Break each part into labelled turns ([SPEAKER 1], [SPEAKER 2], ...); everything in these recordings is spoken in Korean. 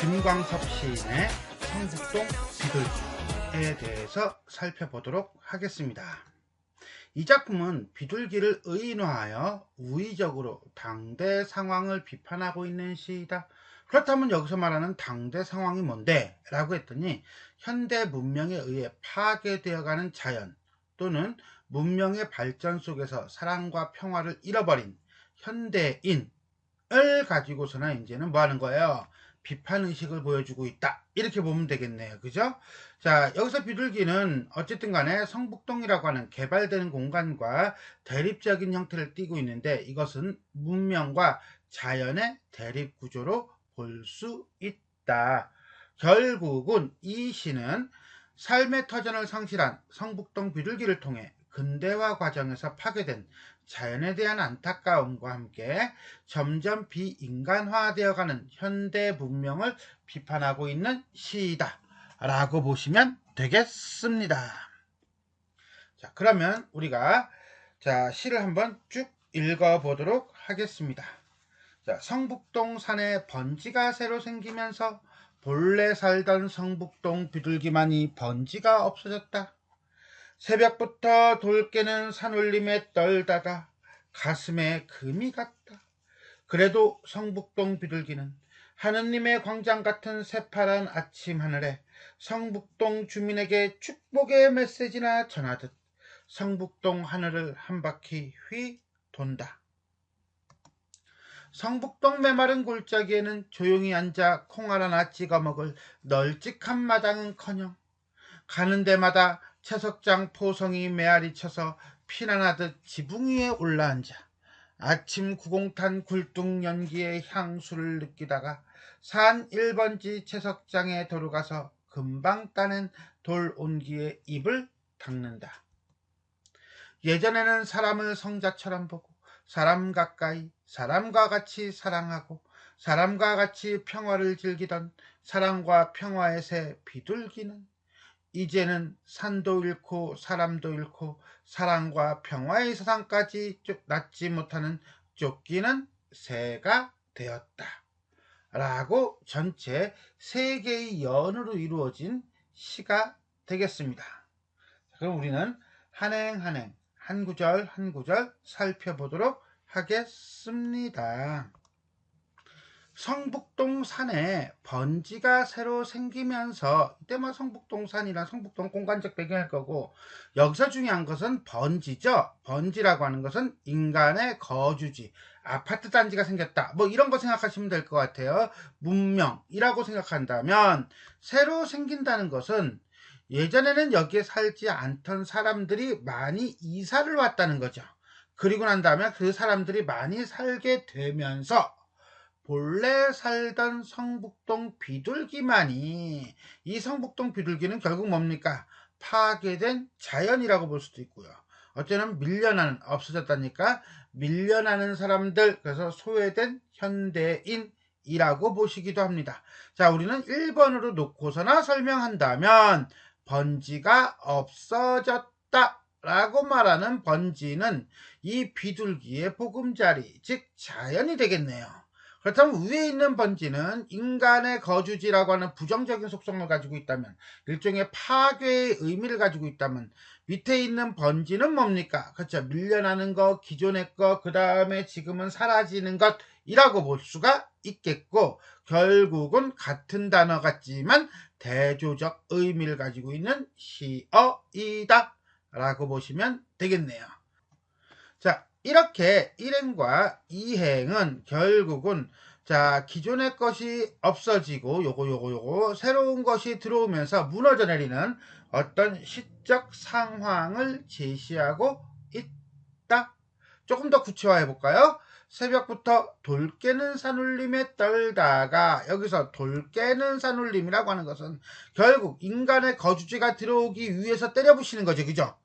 [SPEAKER 1] 김광섭 시인의 성북동 비둘기에 대해서 살펴보도록 하겠습니다. 이 작품은 비둘기를 의인화하여 우의적으로 당대 상황을 비판하고 있는 시이다. 그렇다면 여기서 말하는 당대 상황이 뭔데? 라고 했더니 현대 문명에 의해 파괴되어가는 자연 또는 문명의 발전 속에서 사랑과 평화를 잃어버린 현대인을 가지고서나 이제는 뭐 하는 거예요? 비판 의식을 보여주고 있다. 이렇게 보면 되겠네요. 그죠? 자, 여기서 비둘기는 어쨌든 간에 성북동이라고 하는 개발되는 공간과 대립적인 형태를 띠고 있는데 이것은 문명과 자연의 대립 구조로 볼 수 있다. 결국은 이 시는 삶의 터전을 상실한 성북동 비둘기를 통해 근대화 과정에서 파괴된 자연에 대한 안타까움과 함께 점점 비인간화되어가는 현대 문명을 비판하고 있는 시이다. 라고 보시면 되겠습니다. 자, 그러면 우리가 자, 시를 한번 쭉 읽어보도록 하겠습니다. 자, 성북동 산에 번지가 새로 생기면서 본래 살던 성북동 비둘기만이 번지가 없어졌다. 새벽부터 돌 깨는 산울림에 떨다가 가슴에 금이 갔다. 그래도 성북동 비둘기는 하느님의 광장 같은 새파란 아침 하늘에 성북동 주민에게 축복의 메시지나 전하듯 성북동 하늘을 한 바퀴 휘 돈다. 성북동 메마른 골짜기에는 조용히 앉아 콩 하나 찍어 먹을 널찍한 마당은커녕 가는 데마다 채석장 포성이 메아리 쳐서 피난하듯 지붕 위에 올라앉아 아침 구공탄 굴뚝 연기의 향수를 느끼다가 산 1번지 채석장에 들어가서 금방 따는 돌 온기에 입을 닦는다. 예전에는 사람을 성자처럼 보고 사람 가까이 사람과 같이 사랑하고 사람과 같이 평화를 즐기던 사랑과 평화의 새 비둘기는 이제는 산도 잃고 사람도 잃고 사랑과 평화의 세상까지 낳지 못하는 쫓기는 새가 되었다. 라고 전체 세 개의 연으로 이루어진 시가 되겠습니다. 그럼 우리는 한행 한행 한 구절 한 구절 살펴보도록 하겠습니다. 성북동 산에 번지가 새로 생기면서 이때만 성북동 산이란 성북동 공간적 배경일 거고 여기서 중요한 것은 번지죠. 번지라고 하는 것은 인간의 거주지, 아파트 단지가 생겼다. 뭐 이런 거 생각하시면 될 것 같아요. 문명이라고 생각한다면 새로 생긴다는 것은 예전에는 여기에 살지 않던 사람들이 많이 이사를 왔다는 거죠. 그리고 난 다음에 그 사람들이 많이 살게 되면서 본래 살던 성북동 비둘기만이 이 성북동 비둘기는 결국 뭡니까? 파괴된 자연이라고 볼 수도 있고요. 어쩌면 밀려나는 없어졌다니까 밀려나는 사람들 그래서 소외된 현대인이라고 보시기도 합니다. 자 우리는 1번으로 놓고서나 설명한다면 번지가 없어졌다 라고 말하는 번지는 이 비둘기의 보금자리 즉 자연이 되겠네요. 그렇다면 위에 있는 번지는 인간의 거주지라고 하는 부정적인 속성을 가지고 있다면 일종의 파괴의 의미를 가지고 있다면 밑에 있는 번지는 뭡니까? 그렇죠. 밀려나는 것, 기존의 것, 그 다음에 지금은 사라지는 것이라고 볼 수가 있겠고 결국은 같은 단어 같지만 대조적 의미를 가지고 있는 시어이다 라고 보시면 되겠네요. 자, 이렇게 1행과 2행은 결국은 자 기존의 것이 없어지고 요거 요거 요거 새로운 것이 들어오면서 무너져 내리는 어떤 시적 상황을 제시하고 있다. 조금 더 구체화해 볼까요? 새벽부터 돌 깨는 산울림에 떨다가 여기서 돌 깨는 산울림이라고 하는 것은 결국 인간의 거주지가 들어오기 위해서 때려부시는 거죠. 그죠?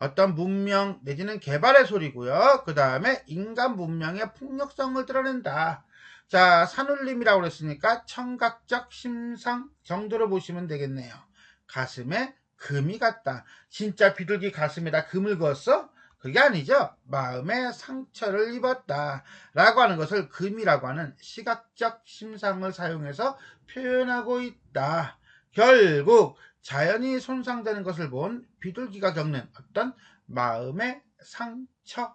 [SPEAKER 1] 어떤 문명 내지는 개발의 소리고요. 그 다음에 인간 문명의 폭력성을 드러낸다. 자, 산울림이라고 그랬으니까 청각적 심상 정도로 보시면 되겠네요. 가슴에 금이 갔다. 진짜 비둘기 가슴에다 금을 그었어? 그게 아니죠. 마음에 상처를 입었다. 라고 하는 것을 금이라고 하는 시각적 심상을 사용해서 표현하고 있다. 결국 자연이 손상되는 것을 본 비둘기가 겪는 어떤 마음의 상처.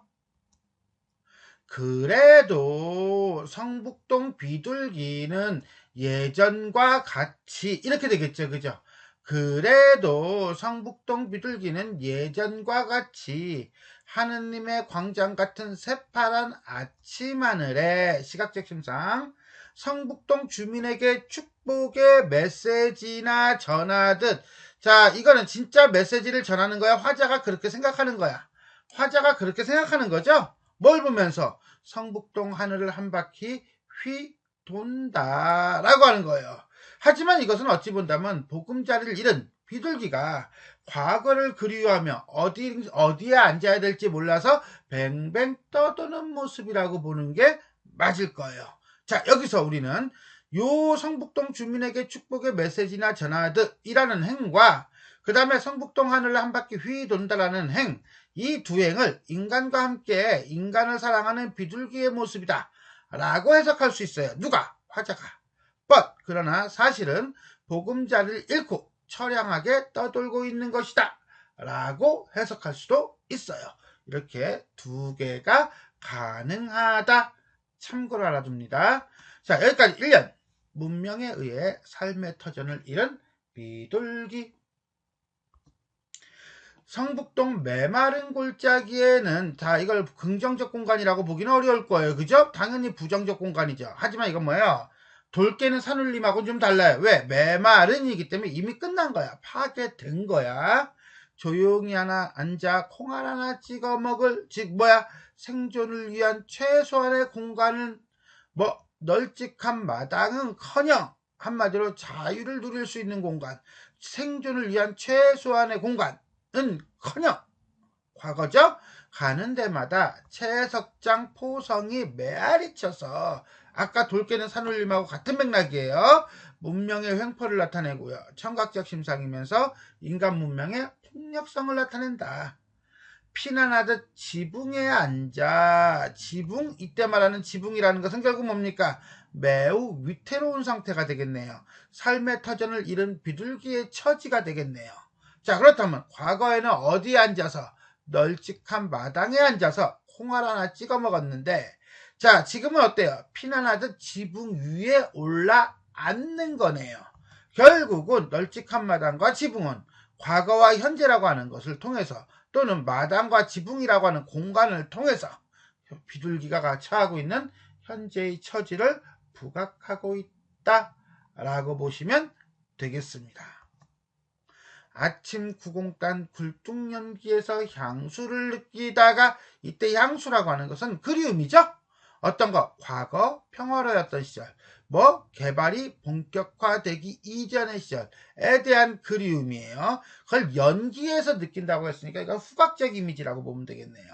[SPEAKER 1] 그래도 성북동 비둘기는 예전과 같이 이렇게 되겠죠. 그죠? 그래도 성북동 비둘기는 예전과 같이 하느님의 광장 같은 새파란 아침 하늘에 시각적 심상 성북동 주민에게 축복의 메시지나 전하듯. 자 이거는 진짜 메시지를 전하는 거야? 화자가 그렇게 생각하는 거야? 화자가 그렇게 생각하는 거죠? 뭘 보면서? 성북동 하늘을 한 바퀴 휘 돈다 라고 하는 거예요. 하지만 이것은 어찌 본다면 보금자리를 잃은 비둘기가 과거를 그리워하며 어디, 어디에 앉아야 될지 몰라서 뱅뱅 떠도는 모습이라고 보는 게 맞을 거예요. 자, 여기서 우리는 요 성북동 주민에게 축복의 메시지나 전하듯이라는 행과 그 다음에 성북동 하늘을 한 바퀴 휘 돈다라는 행, 이 두 행을 인간과 함께 인간을 사랑하는 비둘기의 모습이다. 라고 해석할 수 있어요. 누가? 화자가. but 그러나 사실은 보금자리를 잃고 처량하게 떠돌고 있는 것이다 라고 해석할 수도 있어요 이렇게 두 개가 가능하다 참고로 알아둡니다 자 여기까지 1년 문명에 의해 삶의 터전을 잃은 비둘기 성북동 메마른 골짜기에는 자 이걸 긍정적 공간이라고 보기는 어려울 거예요 그죠? 당연히 부정적 공간이죠 하지만 이건 뭐예요? 돌깨는 산울림하고는 좀 달라요. 왜? 메마른이기 때문에 이미 끝난 거야. 파괴된 거야. 조용히 하나 앉아 콩알 하나 찍어 먹을 즉 뭐야 생존을 위한 최소한의 공간은 뭐 널찍한 마당은커녕 한마디로 자유를 누릴 수 있는 공간 생존을 위한 최소한의 공간은커녕 과거죠 가는 데마다 채석장 포성이 메아리 쳐서 아까 돌깨는 산울림하고 같은 맥락이에요. 문명의 횡포를 나타내고요. 청각적 심상이면서 인간 문명의 폭력성을 나타낸다. 피난하듯 지붕에 앉아 지붕 이때 말하는 지붕이라는 것은 결국 뭡니까? 매우 위태로운 상태가 되겠네요. 삶의 터전을 잃은 비둘기의 처지가 되겠네요. 자 그렇다면 과거에는 어디에 앉아서 널찍한 마당에 앉아서 콩알 하나 찍어 먹었는데 자, 지금은 어때요? 피난하듯 지붕 위에 올라 앉는 거네요. 결국은 널찍한 마당과 지붕은 과거와 현재라고 하는 것을 통해서 또는 마당과 지붕이라고 하는 공간을 통해서 비둘기가 처하고 있는 현재의 처지를 부각하고 있다 라고 보시면 되겠습니다. 아침 구공단 굴뚝연기에서 향수를 느끼다가 이때 향수라고 하는 것은 그리움이죠. 어떤 거? 과거 평화로웠던 시절, 뭐 개발이 본격화되기 이전의 시절에 대한 그리움이에요. 그걸 연기해서 느낀다고 했으니까 이건 후각적 이미지라고 보면 되겠네요.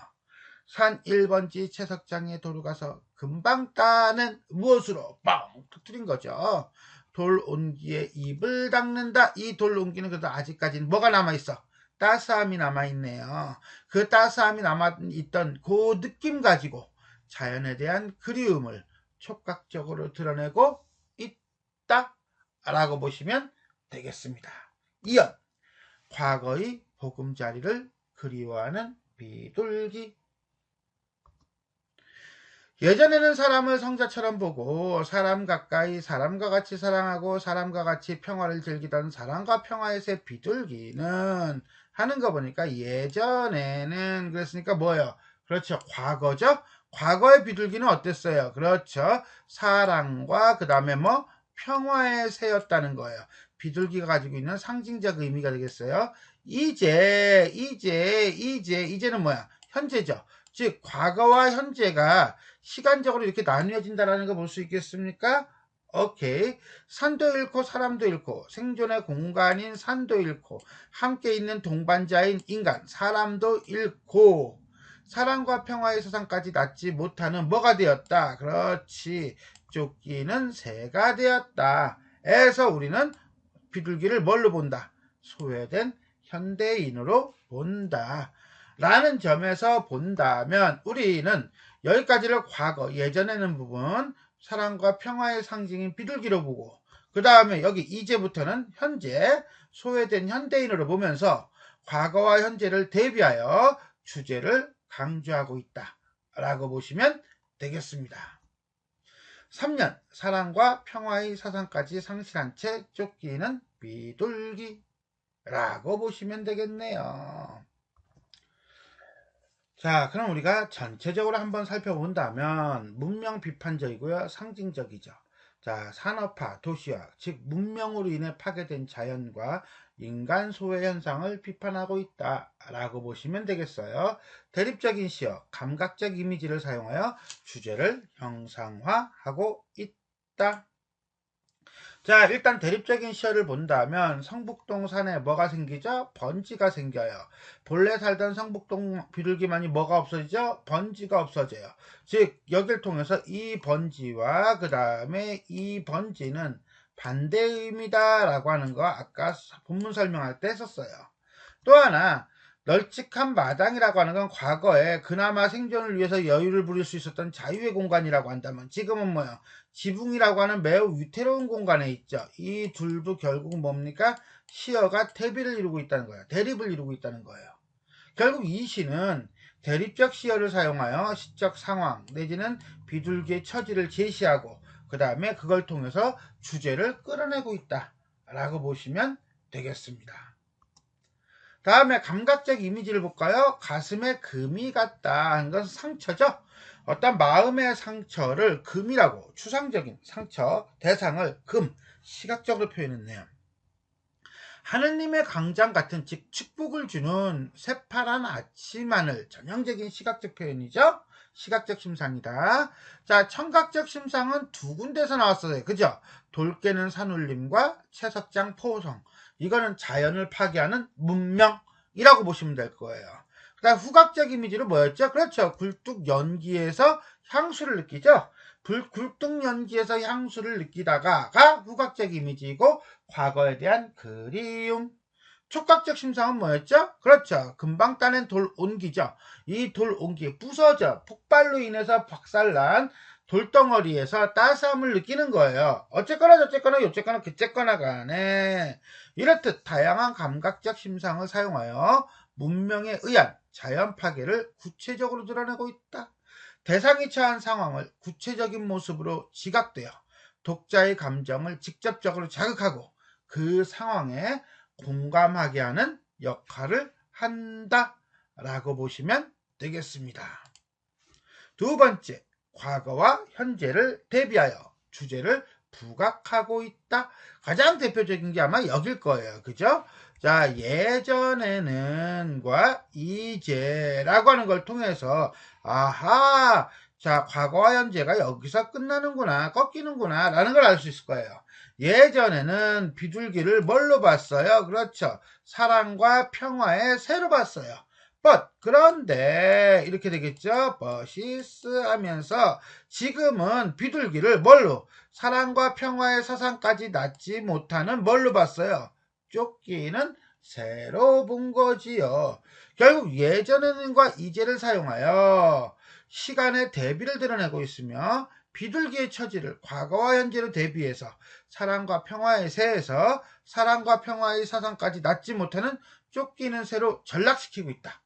[SPEAKER 1] 산 1번지 채석장에 도로 가서 금방 따는 무엇으로 뻥 터뜨린 거죠. 돌 온기에 입을 닦는다. 이 돌 온기는 그래도 아직까지는 뭐가 남아있어? 따스함이 남아있네요. 그 따스함이 남아있던 그 느낌 가지고 자연에 대한 그리움을 촉각적으로 드러내고 있다 라고 보시면 되겠습니다. 이어 과거의 보금자리를 그리워하는 비둘기 예전에는 사람을 성자처럼 보고 사람 가까이 사람과 같이 사랑하고 사람과 같이 평화를 즐기던 사랑과 평화의 새 비둘기는 하는 거 보니까 예전에는 그랬으니까 뭐예요? 그렇죠. 과거죠. 과거의 비둘기는 어땠어요? 그렇죠. 사랑과 그 다음에 뭐 평화의 새였다는 거예요. 비둘기가 가지고 있는 상징적 의미가 되겠어요. 이제 이제 이제 이제는 뭐야? 현재죠. 즉 과거와 현재가 시간적으로 이렇게 나뉘어진다라는 거 볼 수 있겠습니까? 오케이. 산도 잃고 사람도 잃고 생존의 공간인 산도 잃고 함께 있는 동반자인 인간 사람도 잃고 사랑과 평화의 세상까지 낫지 못하는 뭐가 되었다. 그렇지. 쫓기는 새가 되었다. 에서 우리는 비둘기를 뭘로 본다? 소외된 현대인으로 본다. 라는 점에서 본다면 우리는 여기까지를 과거 예전에는 부분 사랑과 평화의 상징인 비둘기로 보고 그 다음에 여기 이제부터는 현재 소외된 현대인으로 보면서 과거와 현재를 대비하여 주제를 강조하고 있다 라고 보시면 되겠습니다. 3년 사랑과 평화의 사상까지 상실한 채 쫓기는 비둘기 라고 보시면 되겠네요. 자, 그럼 우리가 전체적으로 한번 살펴본다면 문명 비판적이고요. 상징적이죠. 자, 산업화, 도시화, 즉 문명으로 인해 파괴된 자연과 인간 소외 현상을 비판하고 있다라고 보시면 되겠어요. 대립적인 시어, 감각적 이미지를 사용하여 주제를 형상화하고 있다. 자, 일단 대립적인 시어를 본다면 성북동 산에 뭐가 생기죠? 번지가 생겨요. 본래 살던 성북동 비둘기만이 뭐가 없어지죠? 번지가 없어져요. 즉, 여길 통해서 이 번지와 그 다음에 이 번지는 반대 의미다라고 하는 거 아까 본문 설명할 때 했었어요. 또 하나, 널찍한 마당이라고 하는 건 과거에 그나마 생존을 위해서 여유를 부릴 수 있었던 자유의 공간이라고 한다면 지금은 뭐요? 지붕이라고 하는 매우 위태로운 공간에 있죠. 이 둘도 결국 뭡니까? 시어가 대비를 이루고 있다는 거예요. 대립을 이루고 있다는 거예요. 결국 이 시는 대립적 시어를 사용하여 시적 상황 내지는 비둘기의 처지를 제시하고 그 다음에 그걸 통해서 주제를 끌어내고 있다 라고 보시면 되겠습니다. 다음에 감각적 이미지를 볼까요? 가슴에 금이 같다 하는 것은 상처죠. 어떤 마음의 상처를 금이라고 추상적인 상처 대상을 금 시각적으로 표현했네요. 하느님의 광장 같은 즉 축복을 주는 새파란 아침하늘 전형적인 시각적 표현이죠. 시각적 심상이다. 자, 청각적 심상은 두 군데서 나왔어요. 그죠? 돌 깨는 산울림과 채석장 포성. 이거는 자연을 파괴하는 문명이라고 보시면 될 거예요. 그다음 후각적 이미지는 뭐였죠? 그렇죠. 굴뚝 연기에서 향수를 느끼죠. 불, 굴뚝 연기에서 향수를 느끼다가가 후각적 이미지이고 과거에 대한 그리움. 촉각적 심상은 뭐였죠? 그렇죠. 금방 따낸 돌 온기죠. 이 돌 온기 부서져 폭발로 인해서 박살난 돌덩어리에서 따스함을 느끼는 거예요. 어쨌거나 저쨌거나 요쨌거나 그쨌거나 간에 이렇듯 다양한 감각적 심상을 사용하여 문명에 의한 자연 파괴를 구체적으로 드러내고 있다. 대상이 처한 상황을 구체적인 모습으로 지각되어 독자의 감정을 직접적으로 자극하고 그 상황에 공감하게 하는 역할을 한다. 라고 보시면 되겠습니다. 두 번째, 과거와 현재를 대비하여 주제를 부각하고 있다. 가장 대표적인 게 아마 여길 거예요. 그죠? 자, 예전에는과 이제라고 하는 걸 통해서, 아하, 자, 과거와 현재가 여기서 끝나는구나, 꺾이는구나, 라는 걸 알 수 있을 거예요. 예전에는 비둘기를 뭘로 봤어요? 그렇죠. 사랑과 평화의 새로 봤어요. But 그런데 이렇게 되겠죠. 버시스 하면서 지금은 비둘기를 뭘로 사랑과 평화의 사상까지 낳지 못하는 뭘로 봤어요. 쫓기는 새로 본 거지요. 결국 예전에는과 이제를 사용하여 시간의 대비를 드러내고 있으며 비둘기의 처지를 과거와 현재로 대비해서 사랑과 평화의 새에서 사랑과 평화의 사상까지 낳지 못하는 쫓기는 새로 전락시키고 있다.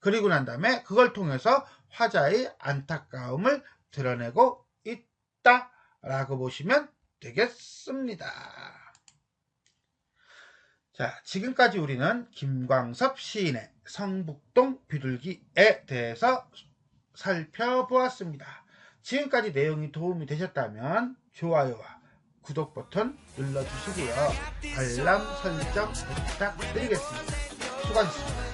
[SPEAKER 1] 그리고 난 다음에 그걸 통해서 화자의 안타까움을 드러내고 있다 라고 보시면 되겠습니다. 자, 지금까지 우리는 김광섭 시인의 성북동 비둘기에 대해서 살펴보았습니다. 지금까지 내용이 도움이 되셨다면 좋아요와 구독 버튼 눌러주시고요. 알람 설정 부탁드리겠습니다. 수고하셨습니다.